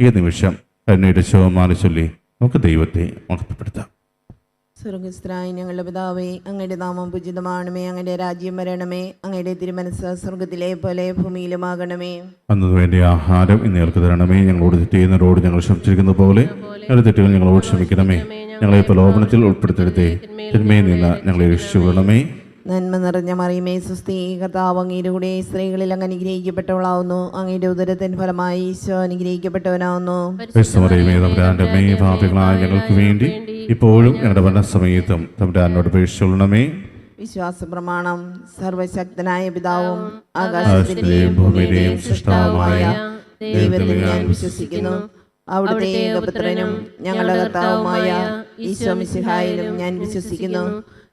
ഈ നിമിഷം കരുണയുടെ ശോമാന ചൊല്ലി നമുക്ക് ദൈവത്തെ മഹത്വപ്പെടുത്താം. സ്വർഗസ്ഥനായ ഞങ്ങളുടെ പിതാവേ അങ്ങയുടെ നാമം പൂജിതമാണമേ അങ്ങയുടെ രാജ്യം വരണമേ അങ്ങയുടെ തിരുമനസ് സ്വർഗത്തിലെ പോലെ ഭൂമിയിലുമാകണമേ. അന്നത് വേണ്ടി ആഹാരം ഇന്ന് ഞങ്ങൾക്ക് തരണമേ. ഞങ്ങളോട് തെറ്റ് ചെയ്യുന്നവരോട് ഞങ്ങൾ ക്ഷമിച്ചിരിക്കുന്ന പോലെ ഞങ്ങളുടെ തെറ്റുകൾ ഞങ്ങളോട് ക്ഷമിക്കണമേ. ഞങ്ങളെ പ്രലോഭനത്തിൽ ഉൾപ്പെടുത്തരുതേ. തിന്മയിൽ നിന്ന് ഞങ്ങളെ രക്ഷിച്ചുകൊള്ളണമേ. നന്മ നിറഞ്ഞ മറിയമേ സുസ്ഥി കർത്താവ് അങ്ങയുടെ കൂടെ സ്ത്രീകളിൽ അങ്ങ് അനുഗ്രഹിക്കപ്പെട്ടവളാവുന്നു. അങ്ങയുടെ ഉദരത്തിൻ ഫലമായി ഈശോ അനുഗ്രഹിക്കപ്പെട്ടവനാവുന്നു. പാപികളായ ഞങ്ങൾക്ക് വേണ്ടി ഇപ്പോഴും ഞങ്ങളുടെ മരണസമയത്തും തമ്പുരാനോട് പേക്ഷിച്ചുകൊള്ളണമേ വിശ്വാസ പ്രമാണം സർവശക്തനായ പിതാവും ആകാശത്തിന്റെയും ഭൂമിയുടെയും സൃഷ്ടാവുമായ ദൈവത്തിൽ ഞാൻ വിശ്വസിക്കുന്നു. അവിടുത്തെ ഏകപുത്രനും ഞങ്ങളുടെ കർത്താവുമായ ഈശോ മിശിഹായിലും ഞാൻ വിശ്വസിക്കുന്നു.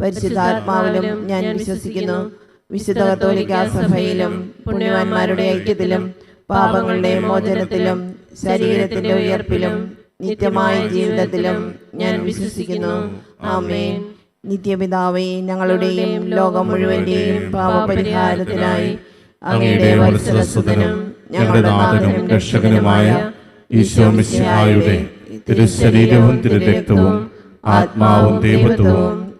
പരിശുദ്ധാത്മാവിലും ഞാൻ വിശ്വസിക്കുന്നു. വിശുദ്ധ കത്തോലിക്ക സഭയിലും പുണ്യവാന്മാരുടെ ഐക്യത്തിലും പാപങ്ങളുടെ മോചനത്തിലും ശരീരത്തിന്റെ ഉയർപ്പിലും നിത്യമായ ജീവിതത്തിലും ഞാൻ വിശ്വസിക്കുന്നു. ആമേൻ. നിത്യപിതാവേ ഞങ്ങളുടെയും ലോകം മുഴുവന്റെയും പാപപരിഹാരത്തിനായി അങ്ങയുടെ വത്സരസുതനും ഞങ്ങളുടെ നാഥനും രക്ഷകനുമായ ഈശോ മിശിഹായുടെ തിരുശരീരവും തിരുരക്തവും ആത്മാവും ദൈവത്വവും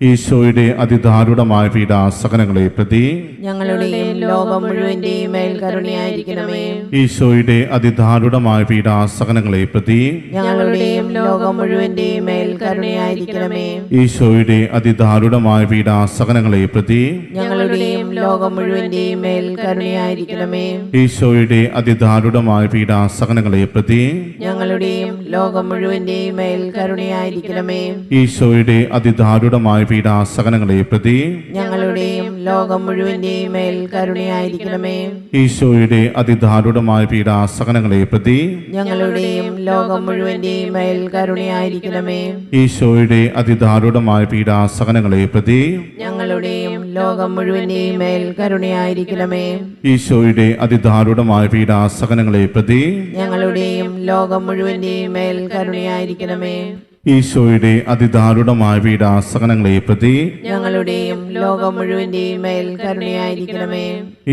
ഈശോയുടെ അതിദാരുണമായ പീഡാസകനങ്ങളെ പ്രതി ഞങ്ങളുടെയും ലോകം മുഴുവന്റെയും മേൽ കരുണയായിരിക്കണമേ. ഈശോയുടെ അതിദാരുണമായ പീഡാസകനങ്ങളെ പ്രതി ഞങ്ങളുടെയും ലോകം മുഴുവന്റെയും മേൽ കരുണയായിരിക്കണമേ. ഈശോയുടെ അതിദാരുണമായ പീഡാസകനങ്ങളെ പ്രതി ഞങ്ങളുടെയും ലോകം മുഴുവന്റെയും മേൽ കരുണയായിരിക്കണമേ. ഈശോയുടെ അതിദാരുണമായ പീഡാസകനങ്ങളെ പ്രതി ഞങ്ങളുടെയും ലോകം മുഴുവന്റെയും മേൽ കരുണയായിരിക്കണമേ. ഈശോയുടെ അതിദാരുണമായ പീഡാസകനങ്ങളെ പ്രതി ഞങ്ങളുടെയും ലോകം മുഴുവന്റെയും മേൽ കരുണയായിരിക്കണമേ. ഈശോയുടെ അതിദാരുണമായ പീഡാസകനങ്ങളെ പ്രതി ഞങ്ങളുടെയും ലോകം മുഴുവന്റെയും മേൽ കരുണയായിരിക്കണമേ. ഈശോയുടെ അതിദാരുണമായ പീഡാസകനങ്ങളെ പ്രതി ഞങ്ങളുടെയും ലോകം മുഴുവന്റെയും മേൽ കരുണയായിരിക്കണമേ. ഈശോയുടെ അതിദാരുണമായ പീഡാസകനങ്ങളെ പ്രതി ഞങ്ങളുടെയും ലോകം മുഴുവന്റെയും മേൽ കരുണയായിരിക്കണമേ. ഈശോയുടെ അതിദാരുണമായ പീഡാസകനങ്ങളെ പ്രതി ഞങ്ങളുടെയും ലോകം മുഴുവന്റെയും മേൽ കരുണയായിരിക്കണമേ.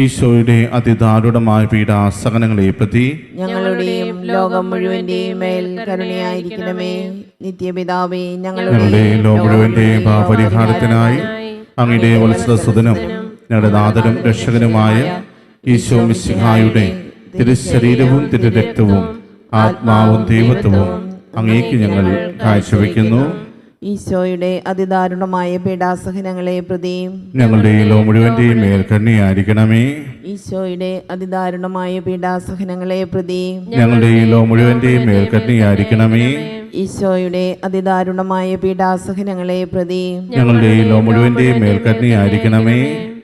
ഈശോയുടെ അതിദാരുണമായ പീഡാസകനങ്ങളെ പ്രതി ഞങ്ങളുടെയും ലോകം മുഴുവന്റെയും മേൽ കരുണയായിരിക്കണമേ. നിത്യപിതാവേ ഞങ്ങളുടെ ലോകം മുഴുവന്റെയും പാപരിഹാരത്തിനായി അങ്ങയുടെ വത്സരസുതനും ഞങ്ങളുടെ നാഥനും രക്ഷകനുമായ ഈശോ മിശിഹായുടെ തിരുശരീരവും തിരു രക്തവും ആത്മാവും ദൈവത്വവും അങ്ങേക്ക് ഞങ്ങൾ കാഴ്ചവെക്കുന്നു. ഈശോയുടെ അതിദാരുണമായ പീഡാസഹനങ്ങളെ പ്രതി ഞങ്ങളുടെ ലോ മുഴുവന്റെയും മേൽക്കണ്ണിയായിരിക്കണമേ ഈശോയുടെ അതിദാരുണമായ പീഡാസഹനങ്ങളെ പ്രതി ഞങ്ങളുടെ ലോ മുഴുവന്റെയും മേൽക്കണ്ണിയായിരിക്കണമേ ഈശോയുടെ അതിദാരുണമായ പീഡാസഹനങ്ങളെ പ്രതി ഞങ്ങളുടെ ലോ മുഴുവന്റെയും മേൽക്കണ്ണിയായിരിക്കണമേ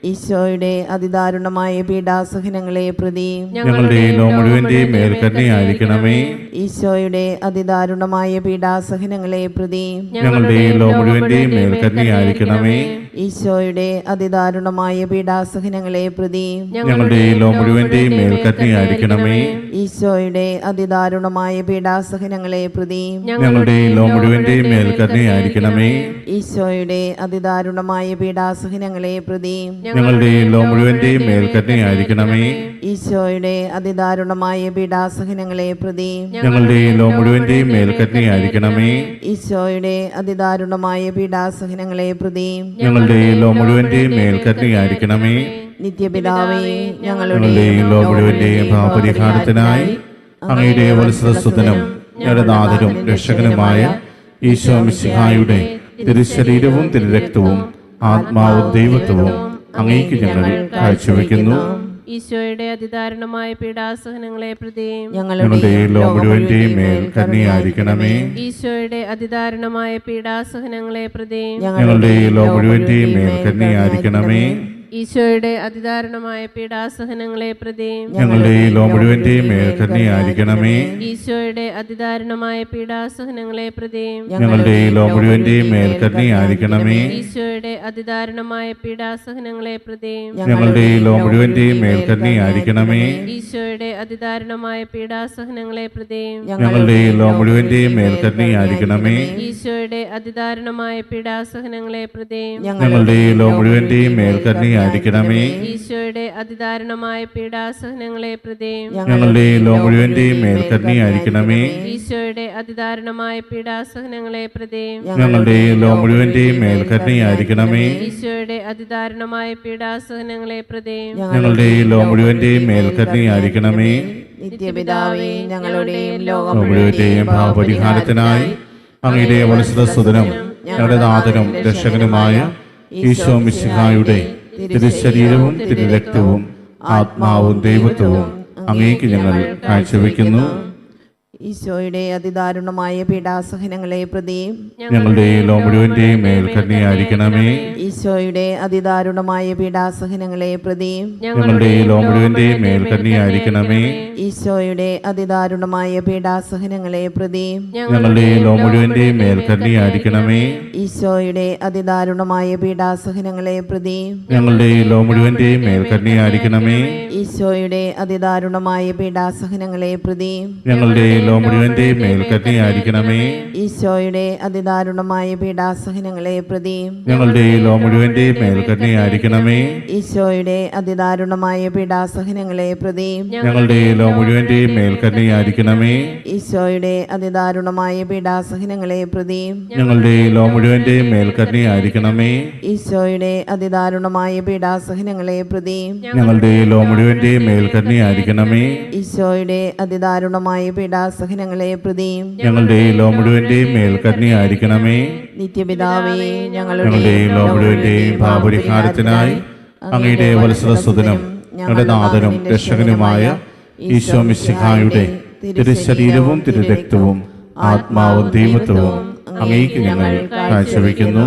ഈശോയുടെ അതിദാരുണമായ പീഡാസഹനങ്ങളെ പ്രതി ഞങ്ങളുടെ മുഴുവന്റെയും മേൽക്കണ്ണിയായിരിക്കണമേ. ഈശോയുടെ അതിദാരുണമായ പീഡാസഹനങ്ങളെ പ്രതി ഞങ്ങളുടെ മുഴുവന്റെയും മേൽക്കണ്ണിയായിരിക്കണമേ. ഈശോയുടെ അതിദാരുണമായ പീഡാസഹനങ്ങളെ പ്രതി ഞങ്ങളുടെ ലോ മുഴുവന്റെയും മേൽക്കണ്ണിയായിരിക്കണമേ ഈശോയുടെ അതിദാരുണമായ പീഡാസഹനങ്ങളെ പ്രതി ഞങ്ങളുടെ ലോ മുഴുവന്റെയും മേൽക്കണ്ണിയായിരിക്കണമേ ഈശോയുടെ അതിദാരുണമായ പീഡാസഹനങ്ങളെ പ്രതി ഞങ്ങളുടെ ലോ മുഴുവന്റെയും മേൽക്കണ്ണിയായിരിക്കണമേ ഈശോയുടെ അതിദാരുണമായ പീഡാസഹനങ്ങളെ പ്രതി ഞങ്ങളുടെ ലോ മുഴുവന്റെയും മേൽക്കണ്ണിയായിരിക്കണമേ ഈശോയുടെ അതിദാരുണമായ പീഡാസഹനങ്ങളെ പ്രതി ഞങ്ങളുടെ ലോ മുഴുവന്റെയും നിത്യപിതാവേ ലോ മുഴുവന്റെയും പാപപരിഹാരത്തിനായി അങ്ങയുടെ ഞങ്ങളുടെ നാഥനും രക്ഷകനുമായ ഈശോ മിശിഹായുടെ തിരുശരീരവും തിരുരക്തവും ആത്മാവും ദൈവത്വവും അങ്ങേക്ക് ഞങ്ങൾ കാഴ്ചവെക്കുന്നു. ഈശോയുടെ അതിദാരുണമായ പീഡാസഹനങ്ങളെ പ്രതി ഞങ്ങളുടെ മുഴുവന്റെയും മേൽ കന്നിയായിരിക്കണമേ ഈശോയുടെ അതിദാരുണമായ പീഡാസഹനങ്ങളെ പ്രതി ഞങ്ങളുടെ മുഴുവന്റെയും മേൽ കന്നിയായിരിക്കണമേ ഈശോയുടെ അതിദാരുണമായ പീഡാസഹനങ്ങളെ പ്രതി ഞങ്ങളുടെ ഈ ലോമുഴുവന്റെയും മേൽക്കണ്ണിയായിരിക്കണമേ ഈശോയുടെ അതിദാരുണമായ പീഡാസഹനങ്ങളെ പ്രതി ഞങ്ങളുടെ ഈ ലോമുഴുവന്റെയും മേൽക്കണ്ണിയായിരിക്കണമേ ഈശോയുടെ അതിദാരുണമായ പീഡാസഹനങ്ങളെ പ്രതി ഞങ്ങളുടെ ഈ ലോമുഴുവന്റെയും മേൽക്കണ്ണിയായിരിക്കണമേ ഈശോയുടെ അതിദാരുണമായ പീഡാസഹനങ്ങളെ പ്രതി ഞങ്ങളുടെ ഈ ലോമുഴുവന്റെയും മേൽക്കണ്ണിയായിരിക്കണമേ ഈശോയുടെ അതിദാരുണമായ പീഡാസഹനങ്ങളെ പ്രതി ഞങ്ങളുടെ ഈ ലോ മുഴുവന്റെയും മേൽക്കണ്ണിയായിരിക്കണമേ ഈശോയുടെ അതിദാരുണമായ പീഡാസഹനങ്ങളെ പ്രതി ഞങ്ങളുടെ മേൽക്കരണി ആയിരിക്കണമേ. ഈശോയുടെ അതിദാരുണമായ പീഡാസഹനങ്ങളെ പ്രതി ഞങ്ങളുടെ മേൽക്കരണി ആയിരിക്കണമേ. ഈശോയുടെ അതിദാരുണമായ പീഡാസഹനങ്ങളെ പ്രതി ഞങ്ങളുടെ ഈ ലോ മുഴുവന്റെയും മേൽക്കണ്ണിയായിരിക്കണമേ നിത്യപിതാവേ ഞങ്ങളുടെയും ലോകം മുഴുവന്റെയും ഭാവപരിഹാരത്തിനായി അങ്ങയുടെ വത്സരസുതനും ഞങ്ങളുടെ നാഥനും രക്ഷകനുമായ ഈശോ മിശിഹായുടെ തിരുശരീരവും തിരുരക്തവും ആത്മാവും ദൈവത്വവും അങ്ങേക്ക് ഞങ്ങൾ കാഴ്ചവെക്കുന്നു. ഈശോയുടെ അതിദാരുണമായ പീഡാസഹനങ്ങളെ പ്രതി ഞങ്ങളുടെ ലോമുഴുവന്റെയും മേൽക്കണ്ണിയായിരിക്കണമേ ഈശോയുടെ അതിദാരുണമായ പീഡാസഹനങ്ങളെ പ്രതി ഞങ്ങളുടെ ഈശോയുടെ അതിദാരുണമായ പീഡാസഹനങ്ങളെ പ്രതി ഞങ്ങളുടെ ഈ ലോ മുഴുവന്റെയും ഈശോയുടെ അതിദാരുണമായ പീഡാസഹനങ്ങളെ പ്രതി ഞങ്ങളുടെ ഈ ലോ മുഴുവന്റെയും ഈശോയുടെ അതിദാരുണമായ പീഡാസഹനങ്ങളെ പ്രതി ഞങ്ങളുടെ ഈ ലോ മുഴുവന്റെയും ഈശോയുടെ അതിദാരുണമായ പീഡാസഹനങ്ങളെ പ്രതി ഞങ്ങളുടെ ലോ മുഴുവന്റെയും മേൽക്കണ്ണിയായിരിക്കണമേ ഈശോയുടെ അതിദാരുണമായ പീഡാസഹനങ്ങളെ പ്രതി ഞങ്ങളുടെ ലോ മുഴുവന്റെയും മേൽക്കണ്ണിയായിരിക്കണമേ ഈശോയുടെ അതിദാരുണമായ പീഡാസഹനങ്ങളെ പ്രതി ഞങ്ങളുടെ ലോ മുഴുവന്റെയും മേൽക്കണ്ണിയായിരിക്കണമേ ഈശോയുടെ അതിദാരുണമായ പീഡാസഹനങ്ങളെ പ്രതി ഞങ്ങളുടെ ലോ മുഴുവന്റെയും മേൽക്കണ്ണിയായിരിക്കണമേ ഈശോയുടെ അതിദാരുണമായ പീഡാസഹനങ്ങളെ പ്രതി ഞങ്ങളുടെ ലോ മുഴുവന്റെയും മേൽക്കണ്ണിയായിരിക്കണമേ നിത്യപിതാവേ ഞങ്ങളുടെ ഞങ്ങളുടെ പാപപരിഹാരത്തിനായി അങ്ങയുടെ വത്സരസുതനും ഞങ്ങളുടെ നാഥനും രക്ഷകനുമായ ഈശോ മിശിഹായുടെ തിരുശരീരവും തിരുരക്തവും ആത്മാവും ദൈവത്വവും അങ്ങേക്ക് ഞങ്ങൾ കാഴ്ചവെക്കുന്നു.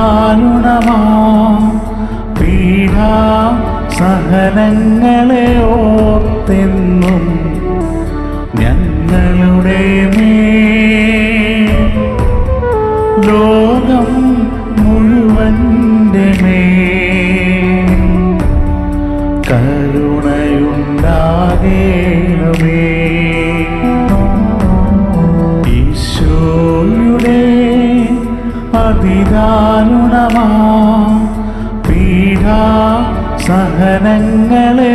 അതിദാരുണമാ പീഡാ സഹനങ്ങളെ ഓർത്ത് ഓർത്തെന്നും ഞങ്ങളുടെ മേൽ. ലോകം മുഴുവന്റെ മേ കരുണയുണ്ടാകേണമേ. അതിദാരുണമാ പീഡാ സഹനങ്ങളെ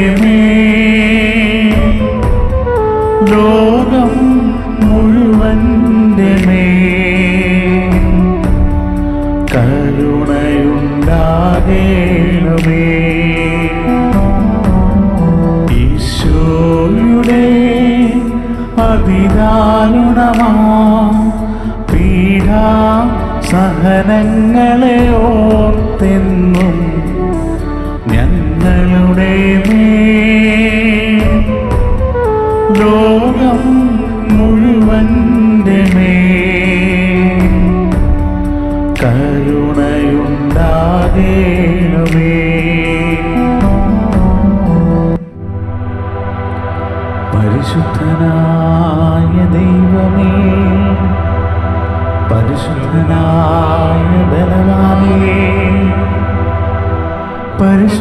ഓർത്തെന്നും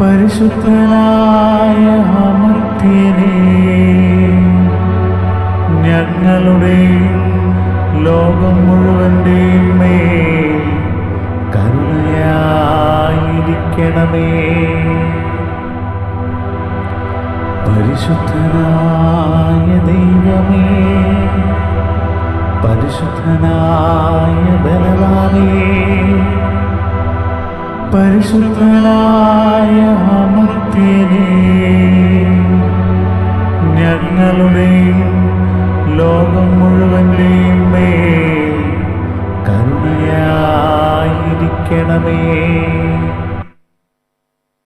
പരിശുദ്ധനായ അമർത്യനേ ഞങ്ങളുടെ ലോകം മുഴുവന്റെയും മേൽ കരുണയായിരിക്കണമേ. പരിശുദ്ധനായ ദൈവമേ പരിശുദ്ധനായ ബലവാനേ പരിശുദ്ധനായ അമർത്യനേ ഞങ്ങളുടെ ലോകം മുഴുവന്റെയും മേൽ കരുണയായിരിക്കണമേ.